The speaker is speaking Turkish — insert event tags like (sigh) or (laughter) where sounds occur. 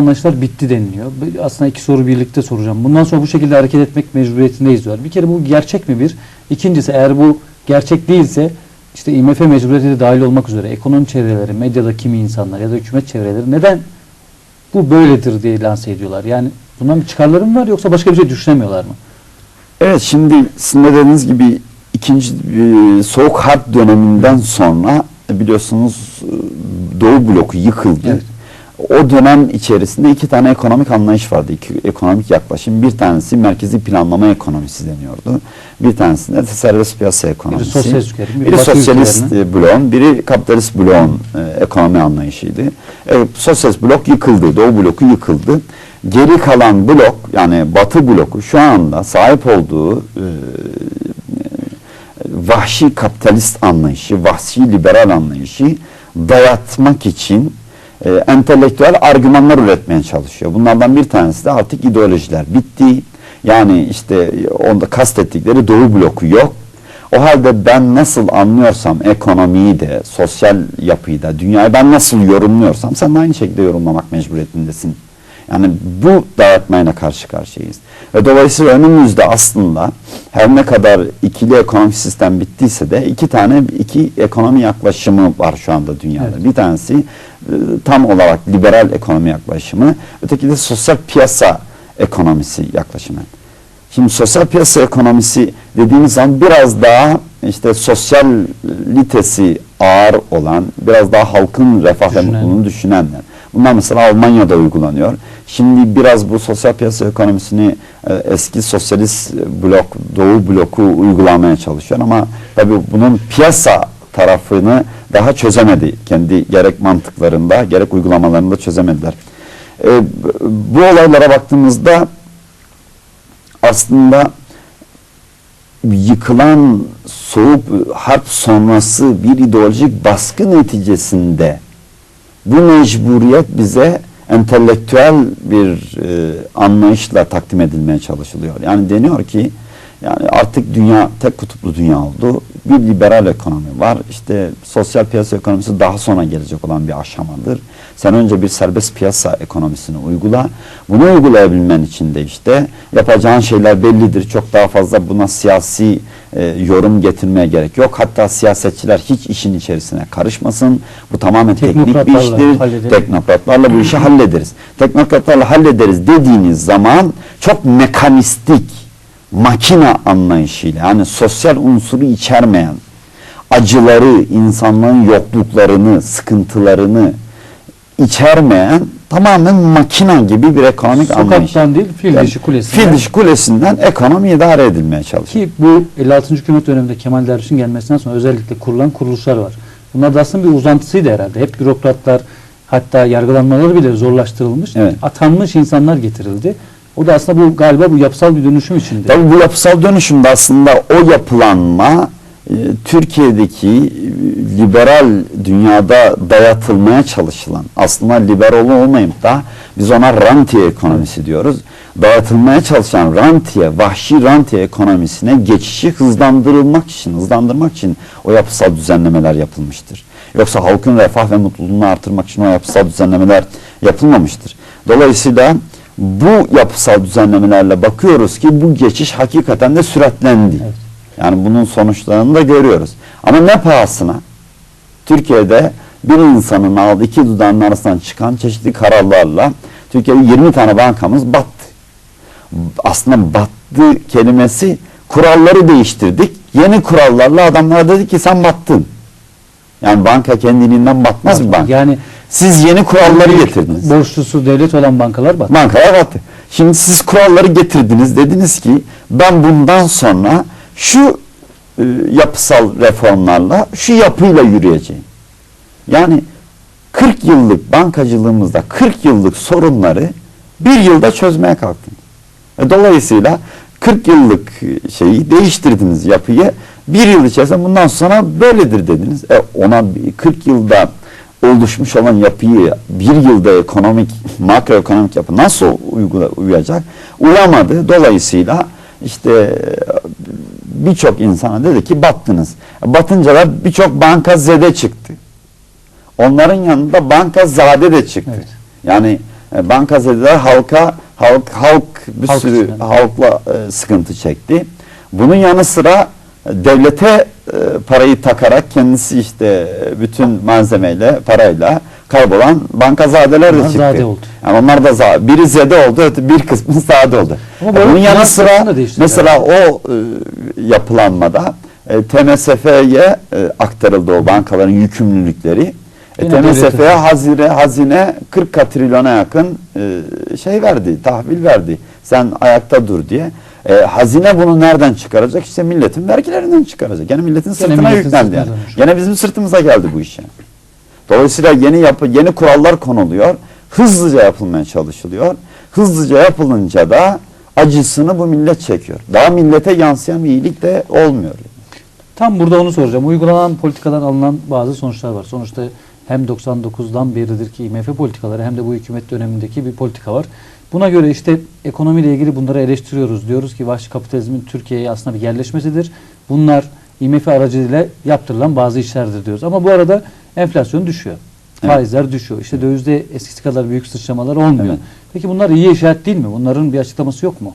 anlayışlar bitti deniliyor. Aslında iki soru birlikte soracağım. Bundan sonra bu şekilde hareket etmek mecburiyetindeyiz diyorlar. Bir kere bu gerçek mi bir? İkincisi eğer bu gerçek değilse işte IMF mecburiyeti de dahil olmak üzere ekonomi çevreleri, medyada kimi insanlar ya da hükümet çevreleri neden bu böyledir diye lanse ediyorlar. Yani bundan bir çıkarları mı var yoksa başka bir şey düşünemiyorlar mı? Evet şimdi sizin de dediğiniz gibi ikinci e, soğuk harp döneminden sonra e, biliyorsunuz e, Doğu bloku yıkıldı. Evet. O dönem içerisinde iki tane ekonomik anlayış vardı. iki ekonomik yaklaşım. Bir tanesi merkezi planlama ekonomisi deniyordu. Bir tanesi de serbest piyasa ekonomisi. sosyalist ülkelerin, biri biri sosyalist e, bloğun, biri kapitalist bloğun e, ekonomi anlayışıydı. E, sosyalist blok yıkıldı, Doğu bloku yıkıldı. Geri kalan blok yani Batı bloku şu anda sahip olduğu e, vahşi kapitalist anlayışı, vahşi liberal anlayışı dayatmak için e, entelektüel argümanlar üretmeye çalışıyor. Bunlardan bir tanesi de artık ideolojiler bitti. Yani işte onda kastettikleri doğu bloku yok. O halde ben nasıl anlıyorsam ekonomiyi de, sosyal yapıyı da, dünyayı ben nasıl yorumluyorsam sen de aynı şekilde yorumlamak mecburiyetindesin. Yani bu dayatmayla karşı karşıyayız. Ve dolayısıyla önümüzde aslında her ne kadar ikili ekonomik sistem bittiyse de iki tane iki ekonomi yaklaşımı var şu anda dünyada. Evet. Bir tanesi e, tam olarak liberal ekonomi yaklaşımı, öteki de sosyal piyasa ekonomisi yaklaşımı. Şimdi sosyal piyasa ekonomisi dediğimiz zaman biraz daha işte sosyalitesi ağır olan, biraz daha halkın refah ve mutluluğunu düşünenler. Bunlar mesela Almanya'da uygulanıyor. Şimdi biraz bu sosyal piyasa ekonomisini e, eski sosyalist blok, Doğu bloku uygulamaya çalışıyor ama tabii bunun piyasa tarafını daha çözemedi. Kendi gerek mantıklarında gerek uygulamalarında çözemediler. E, bu olaylara baktığımızda aslında yıkılan soğuk harp sonrası bir ideolojik baskı neticesinde bu mecburiyet bize entelektüel bir e, anlayışla takdim edilmeye çalışılıyor. Yani deniyor ki yani artık dünya tek kutuplu dünya oldu. Bir liberal ekonomi var. İşte sosyal piyasa ekonomisi daha sonra gelecek olan bir aşamadır. Sen önce bir serbest piyasa ekonomisini uygula. Bunu uygulayabilmen için de işte yapacağın şeyler bellidir. Çok daha fazla buna siyasi e, yorum getirmeye gerek yok. Hatta siyasetçiler hiç işin içerisine karışmasın. Bu tamamen teknik bir iştir. halledelim. Teknokratlarla bu işi hallederiz. Teknokratlarla hallederiz dediğiniz zaman çok mekanistik, makina anlayışıyla yani sosyal unsuru içermeyen, acıları, insanların yokluklarını, sıkıntılarını içermeyen tamamen makina gibi bir ekonomik anlayış. Sokaktan değil, fil Yani dişi kulesinden. Fil dişi kulesinden ekonomi idare edilmeye çalışıyor. Ki bu 56. hükümet döneminde Kemal Derviş'in gelmesinden sonra özellikle kurulan kuruluşlar var. Bunlar da aslında bir uzantısıydı herhalde. Hep bürokratlar hatta yargılanmaları bile zorlaştırılmış. Evet. Atanmış insanlar getirildi. O da aslında bu galiba bu yapısal bir dönüşüm içinde. Tabii bu yapısal dönüşümde aslında o yapılanma Türkiye'deki e, liberal dünyada dayatılmaya çalışılan aslında liberal olmayıp da biz ona rantiye ekonomisi diyoruz. Dayatılmaya çalışan rantiye, vahşi rantiye ekonomisine geçişi hızlandırılmak için, hızlandırmak için o yapısal düzenlemeler yapılmıştır. Yoksa halkın refah ve mutluluğunu artırmak için o yapısal düzenlemeler yapılmamıştır. Dolayısıyla bu yapısal düzenlemelerle bakıyoruz ki bu geçiş hakikaten de süratlendi. Evet. Yani bunun sonuçlarını da görüyoruz. Ama ne pahasına? Türkiye'de bir insanın aldığı iki dudağının arasından çıkan çeşitli kararlarla Türkiye'de 20 tane bankamız battı. Aslında battı kelimesi kuralları değiştirdik. Yeni kurallarla adamlar dedi ki sen battın. Yani banka kendiliğinden batmaz bir banka. Yani Siz yeni kuralları getirdiniz. Borçlusu devlet olan bankalar battı. Bankalar battı. Şimdi siz kuralları getirdiniz. Dediniz ki ben bundan sonra şu e, yapısal reformlarla şu yapıyla yürüyeceğim. Yani 40 yıllık bankacılığımızda 40 yıllık sorunları bir yılda çözmeye kalktınız. E, dolayısıyla 40 yıllık e, şeyi değiştirdiniz yapıyı. Bir yıl içerisinde bundan sonra böyledir dediniz. E, ona bir 40 yılda oluşmuş olan yapıyı bir yılda ekonomik, makroekonomik yapı nasıl uyacak? Uyamadı. Dolayısıyla işte birçok insana dedi ki battınız. Batınca da birçok banka zede çıktı. Onların yanında banka zade de çıktı. Evet. Yani E, Bankacılar halka halk halk bir Halk sürü yani. halkla e, sıkıntı çekti. Bunun yanı sıra e, devlete e, parayı takarak kendisi işte e, bütün malzemeyle parayla kaybolan bankazadeler de çıktı. zade oldu. Yani onlar da za- biri zede oldu, bir kısmı (laughs) zade oldu. Ama bu Bunun yanı sıra mesela o e, yapılanmada e, TMSF'ye e, aktarıldı o bankaların yükümlülükleri. E, TMSF'ye hazine, hazine 40 trilyona yakın e, şey verdi, tahvil verdi. Sen ayakta dur diye. E, hazine bunu nereden çıkaracak? İşte milletin vergilerinden çıkaracak. Gene milletin sırtına milletin yüklendi sırtına yani. Gene bizim sırtımıza geldi bu iş yani. Dolayısıyla yeni yapı, yeni kurallar konuluyor. Hızlıca yapılmaya çalışılıyor. Hızlıca yapılınca da acısını bu millet çekiyor. Daha millete yansıyan bir iyilik de olmuyor. Tam burada onu soracağım. Uygulanan politikadan alınan bazı sonuçlar var. Sonuçta hem 99'dan beridir ki IMF politikaları hem de bu hükümet dönemindeki bir politika var. Buna göre işte ekonomiyle ilgili bunları eleştiriyoruz. Diyoruz ki vahşi kapitalizmin Türkiye'ye aslında bir yerleşmesidir. Bunlar IMF aracılığıyla yaptırılan bazı işlerdir diyoruz. Ama bu arada enflasyon düşüyor. Evet. Faizler düşüyor. İşte dövizde eskisi kadar büyük sıçramalar olmuyor. Evet. Peki bunlar iyi işaret değil mi? Bunların bir açıklaması yok mu?